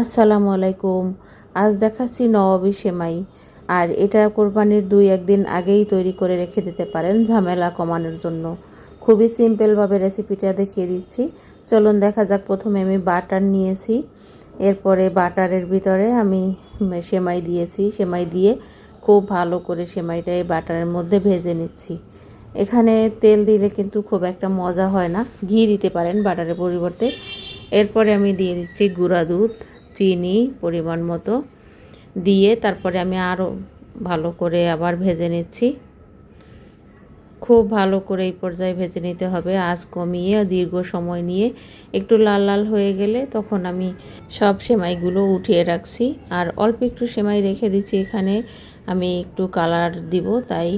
আসসালামু আলাইকুম। আজ দেখাচ্ছি নবাবী সেমাই। আর এটা কোরবানির দুই একদিন আগেই তৈরি করে রেখে দিতে পারেন ঝামেলা কমানোর জন্য। খুবই সিম্পলভাবে রেসিপিটা দেখিয়ে দিচ্ছি। চলুন দেখা যাক, প্রথমে আমি বাটার নিয়েছি। এরপরে বাটারের ভিতরে আমি সেমাই দিয়েছি। সেমাই দিয়ে খুব ভালো করে সেমাইটা এই বাটারের মধ্যে ভেজে নিচ্ছি। এখানে তেল দিলে কিন্তু খুব একটা মজা হয় না। ঘি দিতে পারেন বাটারের পরিবর্তে। এরপরে আমি দিয়ে দিচ্ছি গুঁড়া দুধ। চিনি পরিমাণ মতো দিয়ে তারপরে আমি আরও ভালো করে আবার ভেজে নিচ্ছি। খুব ভালো করে এই পর্যায়ে ভেজে নিতে হবে, আঁচ কমিয়ে দীর্ঘ সময় নিয়ে। একটু লাল লাল হয়ে গেলে তখন আমি সব সেমাইগুলো উঠিয়ে রাখছি। আর অল্প একটু সেমাই রেখে দিচ্ছি এখানে, আমি একটু কালার দিব। তাই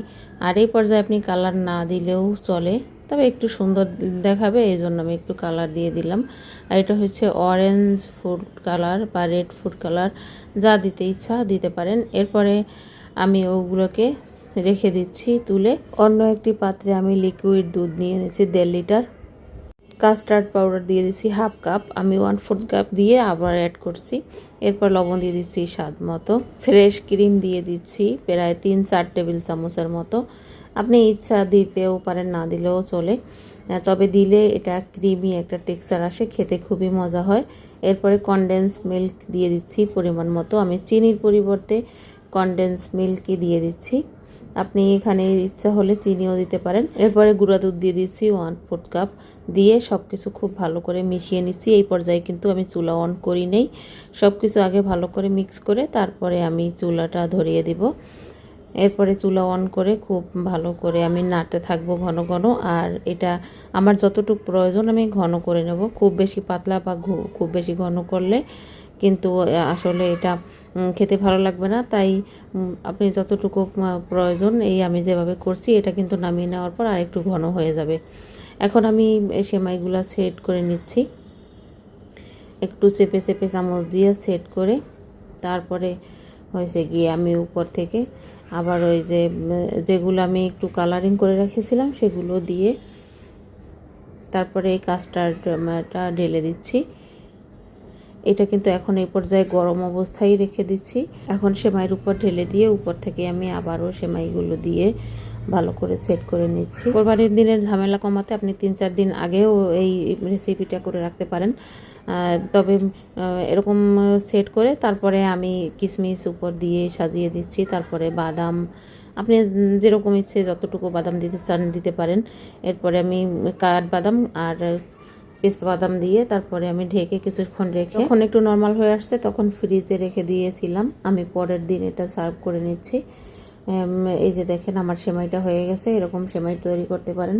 আর এই পর্যায়ে আপনি কালার না দিলেও চলে। তবে একটু সুন্দর দেখাবে এই জন্য আমি একটু কালার দিয়ে দিলাম। আর এটা হচ্ছে অরেঞ্জ ফুড কালার বা রেড ফুড কালার যা দিতে ইচ্ছা দিতে পারেন। এরপরে আমি ওগুলোকে রেখে দিচ্ছি তুলে। অন্য একটি পাত্রে আমি লিকুইড দুধ নিয়ে নিয়েছি দেড় লিটার কাস্টার্ড পাউডার দিয়ে দিচ্ছি হাফ কাপ আমি ওয়ান ফোর্থ কাপ দিয়ে আবার অ্যাড করছি। এরপর লবণ দিয়ে দিচ্ছি স্বাদ মতো। ফ্রেশ ক্রিম দিয়ে দিচ্ছি প্রায় তিন চার টেবিল চামচের মতো। আপনি ইচ্ছা দিতেও পারেন, না দিলেও চলে। তবে দিলে এটা ক্রিমি একটা টেক্সচার আসে, খেতে খুবই মজা হয়। এরপরে কনডেন্স মিল্ক দিয়ে দিচ্ছি পরিমাণ মতো। আমি চিনির পরিবর্তে কনডেন্স মিল্কই দিয়ে দিচ্ছি। আপনি এখানে ইচ্ছা হলে চিনিও দিতে পারেন। এরপরে গুঁড়া দুধ দিয়ে দিচ্ছি ওয়ান ফোর্থ কাপ দিয়ে সব কিছু খুব ভালো করে মিশিয়ে নিচ্ছি। এই পর্যায়ে কিন্তু আমি চুলা অন করি নেই। সব কিছু আগে ভালো করে মিক্স করে তারপরে আমি চুলাটা ধরিয়ে দিব। এরপরে চুলা অন করে খুব ভালো করে আমি নাড়তে থাকব ঘন ঘন। আর এটা আমার যতটুকু প্রয়োজন আমি ঘন করে নেব। খুব বেশি পাতলা বা খুব বেশি ঘন করলে কিন্তু আসলে এটা খেতে ভালো লাগবে না। তাই আপনি যতটুকু প্রয়োজন এই আমি যেভাবে করছি, এটা কিন্তু নামিয়ে নেওয়ার পর আর একটু ঘন হয়ে যাবে। এখন আমি সেমাইগুলো সেট করে নিচ্ছি। একটু চেপে চেপে চামচ দিয়ে সেট করে তারপরে হয়েছে গিয়ে আমি উপর থেকে আবার ওই যে, যেগুলো আমি একটু কালারিং করে রেখেছিলাম সেগুলো দিয়ে তারপরে এই কাস্টার্ডটা ঢেলে দিচ্ছি। এটা কিন্তু এখন এই পর্যায়ে গরম অবস্থায় রেখে দিচ্ছি। এখন সেমাইয়ের উপর ঢেলে দিয়ে উপর থেকে আমি আবারও সেমাইগুলো দিয়ে ভালো করে সেট করে নিচ্ছি। কোরবানির দিনের ঝামেলা কমাতে আপনি তিন চার দিন আগেও এই রেসিপিটা করে রাখতে পারেন। তবে এরকম সেট করে তারপরে আমি কিশমিশ উপর দিয়ে সাজিয়ে দিচ্ছি। তারপরে বাদাম, আপনি যেরকম ইচ্ছে যতটুকু বাদাম দিতে চান দিতে পারেন। এরপরে আমি কাঠ বাদাম আর পেস্ট বাদাম দিয়ে তারপরে আমি ঢেকে কিছুক্ষণ রেখে যখন একটু নর্মাল হয়ে আসছে, তখন ফ্রিজে রেখে দিয়েছিলাম। আমি পরের দিন এটা সার্ভ করে নিচ্ছি। এই যে দেখেন, আমার সেমাইটা হয়ে গেছে। এরকম সেমাই তৈরি করতে পারেন।